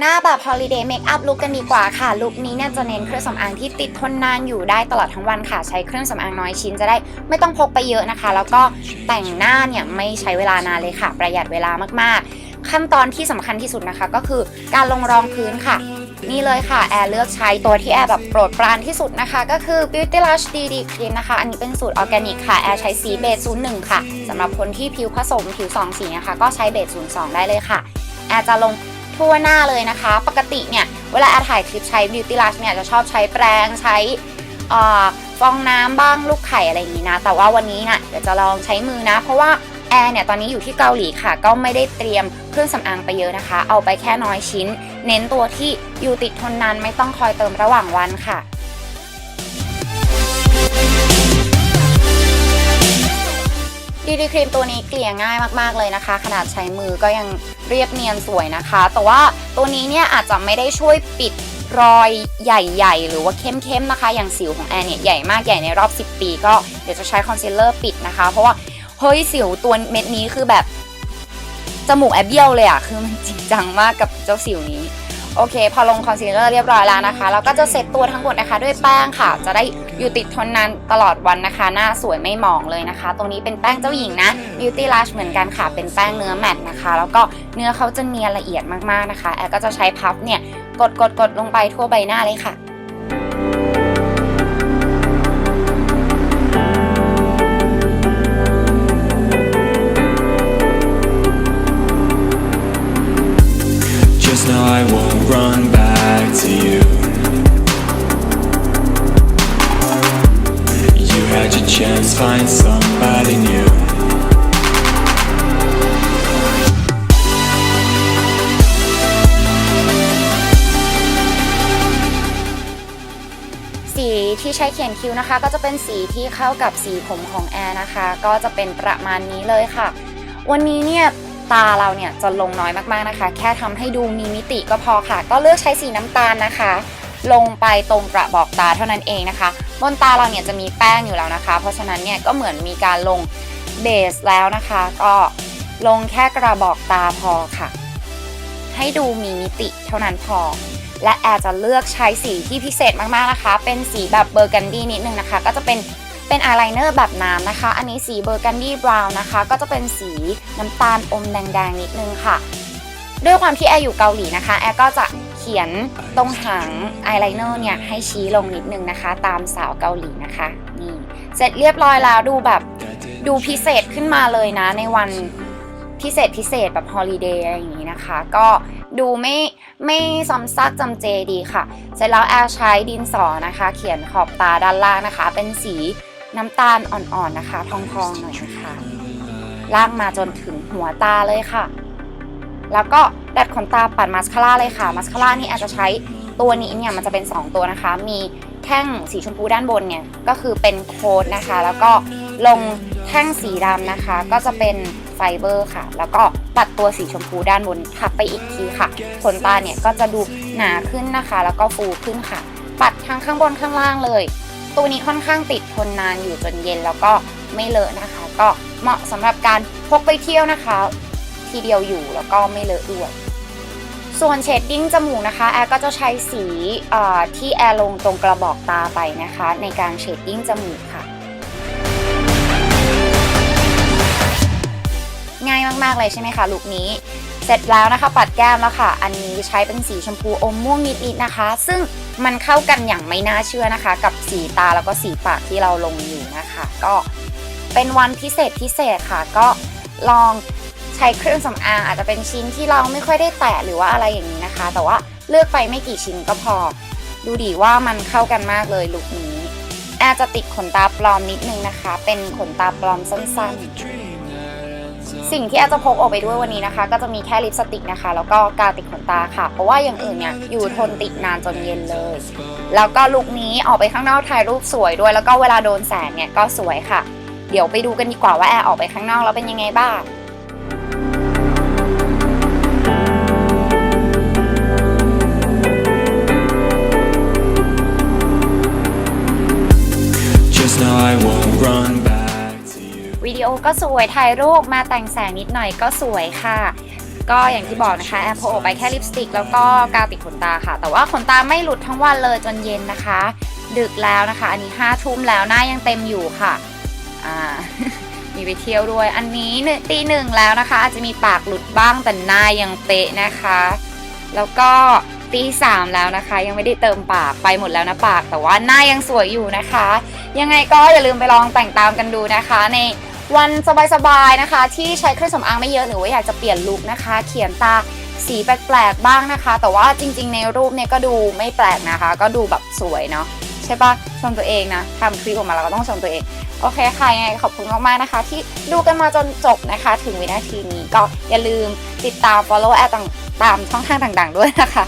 หน้าแบบ holiday makeup look กันดีกว่าค่ะ ลุคนี้เนี่ยจะเน้นเครื่องสำอางที่ติดทนนานอยู่ได้ตลอดทั้งวันค่ะ ใช้เครื่องสำอางน้อยชิ้นจะได้ไม่ต้องพกไปเยอะนะคะ แล้วก็แต่งหน้าเนี่ยไม่ใช้เวลานานเลยค่ะ ประหยัดเวลามากๆ ขั้นตอนที่สำคัญที่สุดนะคะ ก็คือการลงรองพื้นค่ะนี่เลยค่ะ แอร์เลือกใช้ตัวที่แอร์แบบโปรดปรานที่สุดนะคะ ก็คือ Beauty Lush DD Cream นะคะ อันนี้เป็นสูตรออร์แกนิกค่ะ แอร์ใช้สีเบส01 ค่ะสำหรับคนที่ผิวผสมผิว 2 สีนะคะ ก็ใช้เบส02 ได้เลยค่ะ แอร์จะลง ทั่วหน้าเลยนะคะ ปกติเนี่ย เวลาอาถ่ายคลิปใช้ Beauty Lush เนี่ยจะชอบใช้แปรงใช้ฟองน้ำบ้างลูกไข่อะไรอย่างนี้นะ แต่ว่าวันนี้น่ะเดี๋ยวจะลองใช้มือนะ เพราะว่าแอร์เนี่ยตอนนี้อยู่ที่เกาหลีค่ะ ก็ไม่ได้เตรียมเครื่องสำอางไปเยอะนะคะ เอาไปแค่น้อยชิ้น เน้นตัวที่อยู่ติดทนนานไม่ต้องคอยเติมระหว่างวันค่ะ ดีดีครีมตัวนี้เกลี่ยง่ายมากๆเลยนะคะ ขนาดใช้มือก็ยังเรียบเนียนสวยนะคะ แต่ว่าตัวนี้เนี่ยอาจจะไม่ได้ช่วยปิดรอยใหญ่ๆ หรือว่าเข้มๆนะคะ อย่างสิวของแอนเนี่ยใหญ่มากใหญ่ในรอบ 10 ปี ก็เดี๋ยวจะใช้คอนซีลเลอร์ปิดนะคะ เพราะว่าเฮ้ยสิวตัวเม็ดนี้คือแบบจมูกแอบเบี้ยวเลยอะคือมันจริงจังมากกับเจ้าสิวนี้ โอเค พอลงคอนซีลเลอร์เรียบร้อยแล้วนะคะ เราก็จะเซตตัวทั้งหมดนะคะ ด้วยแป้งค่ะ จะได้อยู่ติดทนนานตลอดวันนะคะ หน้าสวยไม่หมองเลยนะคะ ตรงนี้เป็นแป้งเจ้าหญิงนะ Beautylash เหมือนกันค่ะ เป็นแป้งเนื้อแมตต์นะคะ แล้วก็เนื้อเขาจะเนียนละเอียดมากๆนะคะ แอร์ก็จะใช้พับเนี่ย กดกดกดลงไปทั่วใบหน้าเลยค่ะ Just know I won't run back to you. You had your chance, find somebody new. สีที่ใช้เขียนคิ้วนะคะ ก็จะเป็นสีที่เข้ากับสีผมของแอร์นะคะ ก็จะเป็นประมาณนี้เลยค่ะ วันนี้เนี่ย ตาเราเนี่ยจะลงน้อยมากๆนะคะ แค่ทำให้ดูมีมิติก็พอค่ะ ก็เลือกใช้สีน้ำตาลนะคะ ลงไปตรงกระบอกตาเท่านั้นเองนะคะ บนตาเราเนี่ยจะมีแป้งอยู่แล้วนะคะ เพราะฉะนั้นเนี่ยก็เหมือนมีการลงเบสแล้วนะคะ ก็ลงแค่กระบอกตาพอค่ะ ให้ดูมีมิติเท่านั้นพอ และแอร์จะเลือกใช้สีที่พิเศษมากๆนะคะ เป็นสีแบบเบอร์กันดี้นิดนึงนะคะ ก็จะเป็น เป็นอายไลเนอร์แบบน้ำนะคะ อันนี้สีเบอร์กันดี้บราวน์นะคะ ก็จะเป็นสีน้ำตาลอมแดงๆนิดนึงค่ะ ด้วยความที่แอร์อยู่เกาหลีนะคะ แอร์ก็จะเขียนตรงหางอายไลเนอร์เนี่ยให้ชี้ลงนิดนึงนะคะ ตามสาวเกาหลีนะคะ นี่ เสร็จเรียบร้อยแล้วดูแบบดูพิเศษขึ้นมาเลยนะ ในวันพิเศษพิเศษแบบฮอลิเดย์อะไรอย่างนี้นะคะ ก็ดูไม่ไม่ซ้ำซากจำเจดีค่ะ เสร็จแล้วแอร์ใช้ดินสอนะคะ เขียนขอบตาด้านล่างนะคะ เป็นสี น้ำตาลอ่อนๆนะคะ ทองๆหน่อยนะคะลากมาจนถึงหัวตาเลยค่ะ แล้วก็ดัดขนตาปัดมาสคาร่าเลยค่ะมาสคาร่านี่อาจจะใช้ตัวนี้เนี่ยมันจะเป็น 2 ตัวนะคะ มีแท่งสีชมพูด้านบนเนี่ยก็คือเป็นโค้ดนะคะ แล้วก็ลงแท่งสีดำนะคะ ก็จะเป็นไฟเบอร์ค่ะ แล้วก็ปัดตัวสีชมพูด้านบนทับไปอีกทีค่ะขนตาเนี่ยก็จะดูหนาขึ้นนะคะ แล้วก็ฟูขึ้นค่ะ ปัดทั้งข้างบนข้างล่างเลย ตัวนี้ค่อนข้างติดทนนานอยู่จนเย็นแล้วก็ไม่เลอะนะคะ ก็เหมาะสำหรับการพกไปเที่ยวนะคะ ทีเดียวอยู่แล้วก็ไม่เลอะด้วยส่วนเชดดิ้งจมูกนะคะแอร์ก็จะใช้สีที่แอร์ลงตรงกระบอกตาไปนะคะ ในการเชดดิ้งจมูกค่ะ ง่ายมากๆเลยใช่ไหมคะลุคนี้ สร็จแล้วนะคะ ปัดแก้มแล้วค่ะ อันนี้ใช้เป็นสีชมพูอมม่วงนิดๆนะคะ ซึ่งมันเข้ากันอย่างไม่น่าเชื่อนะคะ กับสีตาแล้วก็สีปากที่เราลงอยู่นะคะ ก็เป็นวันพิเศษพิเศษค่ะ ก็ลองใช้เครื่องสำอางอาจจะเป็นชิ้นที่เราไม่ค่อยได้แตะหรือว่าอะไรอย่างนี้นะคะ แต่ว่าเลือกไปไม่กี่ชิ้นก็พอ ดูดีว่ามันเข้ากันมากเลยลุคนี้อร์จะติดขนตาปลอมนิดนึงนะคะ เป็นขนตาปลอมสั้นๆ สิ่งที่แอร์จะพกออกไปด้วยวันนี้นะคะ ก็จะมีแค่ลิปสติกนะคะ แล้วก็กาวติดขนตาค่ะ เพราะว่าอย่างอื่นเนี่ยอยู่ทนติดนานจนเย็นเลย แล้วก็ลุคนี้ออกไปข้างนอกถ่ายรูปสวยด้วย แล้วก็เวลาโดนแสงเนี่ยก็สวยค่ะ เดี๋ยวไปดูกันดีกว่าว่าแอร์ออกไปข้างนอกแล้วเป็นยังไงบ้าง วิดีโอก็สวยถ่ายรูปมาแต่งแสงนิดหน่อยก็สวยค่ะ ก็อย่างที่บอกนะคะแอมโพไปแค่ลิปสติก แล้วก็กาวติดขนตาค่ะ แต่ว่าขนตาไม่หลุดทั้งวันเลยจนเย็นนะคะ ดึกแล้วนะคะ อันนี้ห้าทุ่มแล้วหน้ายังเต็มอยู่ค่ะอ่ามีไปเที่ยวด้วย อันนี้ตีหนึ่งแล้วนะคะ อาจจะมีปากหลุดบ้างแต่หน้ายังเป๊ะนะคะ แล้วก็ตีสามแล้วนะคะ ยังไม่ได้เติมปากไปหมดแล้วนะปาก แต่ว่าหน้ายังสวยอยู่นะคะ ยังไงก็อย่าลืมไปลองแต่งตามกันดูนะคะใน วันสบายๆนะคะ ที่ใช้เครื่องสำอางไม่เยอะหรือว่าอยากจะเปลี่ยนลุคนะคะ เขียนตาสีแปลกๆบ้างนะคะ แต่ว่าจริงๆ ในรูปเนี่ยก็ดูไม่แปลกนะคะ ก็ดูแบบสวยเนาะใช่ปะชมตัวเองนะทำคลิปออกมาเราก็ต้องชมตัวเอง โอเคค่ะยังไงขอบคุณมากๆนะคะ ที่ดูกันมาจนจบนะคะ ถึงวินาทีนี้ก็อย่าลืมติดตาม follow แอดต่างตามช่องทางต่างๆ ด้วยนะคะ